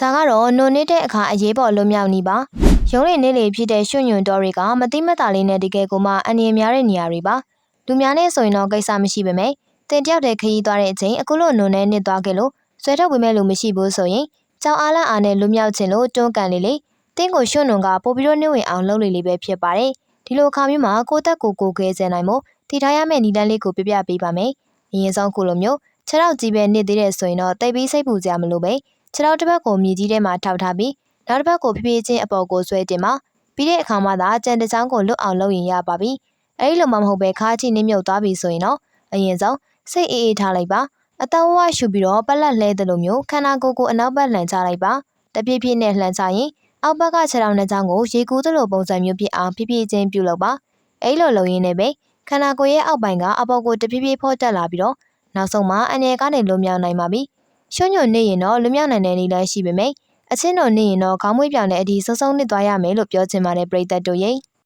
ဒါကတော့နုံနေတဲ့အခါအရေးပေါ်လွတ်မြောက်နေပါရုံးရည်နေလေဖြစ်တဲ့ရွှွညွန်တော်တွေကမတိမတ်တာလေးနဲ့တကယ်ကိုမှအနေအများတဲ့နေရာတွေပါလူများနဲ့ဆိုရင်တော့ကိစ္စမရှိပါမယ်တင်တယောက်တည်းခရီးသွားတဲ့အချိန်အခုလိုနုံနဲ့နစ်သွားခဲ့လို့ဆွဲထုတ်ပေးမဲ့လူမရှိဘူးဆိုရင်ကြောင်အားလာအားနဲ့လွတ်မြောက်ခြင်းလို့တွန်းကန်လေးလေးတင်းကိုရွှွနုံကပို့ပြီးတော့နှိမ့်ဝင်အောင်လုပ်လေလေးပဲဖြစ်ပါတယ်ဒီလိုအခါမျိုးမှာကိုယ့်တက်ကိုကိုယ်ခဲစေနိုင်မို့တည်ထားရမယ့်နီလန်းလေးကိုပြပြပေးပါမယ်အရင်ဆုံးခုလိုမျိုးခြေထောက်ကြီးပဲနစ်သေးတဲ့ဆိုရင်တော့တိတ်ပြီးစိတ်ပူကြမလို့ပဲ ခြေထောက်တစ်ဘက်ကိုမြေကြီးထဲမှာထောက်ထားပြီးနောက်တစ်ဘက်ကိုဖြည်းဖြည်းချင်းအပေါ်ကိုဆွဲတင်ပါပြီးတဲ့အခါမှသာကြံတစ်ချောင်းကိုလွတ်အောင်လုပ်ရင်ရပါပြီအဲဒီလိုမှမဟုတ်ပဲခါချီနှိမ့်မြုပ်သွားပြီဆိုရင်တော့အရင်ဆုံးစိတ်အေးအေးထားလိုက်ပါအတဝဝရှူပြီးတော့ပလက်လှဲတယ်လို့မျိုးခန္ဓာကိုယ်ကိုအနောက်ဘက်လှန်ချလိုက်ပါတပြည့်ပြည့်နဲ့လှန်ချရင်အောက်ဘက်ကခြေထောက်နှစ်ချောင်းကိုရေကူးသလိုပုံစံမျိုးဖြစ်အောင်ဖြည်းဖြည်းချင်းပြုလုပ်ပါအဲလိုလုပ်ရင်းနဲ့ပဲခန္ဓာကိုယ်ရဲ့အောက်ပိုင်းကအပေါ်ကိုတဖြည်းဖြည်းဖော့တက်လာပြီးတော့နောက်ဆုံးမှာအနေကနေလွတ်မြောက်နိုင်ပါပြီ ရွှွညွန့်နေရင်တော့လွတ်မြောက်နိုင်တဲ့နည်းလည်းရှိပေမယ့်အချင်းတော်နေရင်တော့ခေါင်းမွေးပြောင်တဲ့အဒီစုံစုံနစ်သွားရမယ်လို့ပြောချင်ပါတယ်ပရိသတ်တို့ရဲ့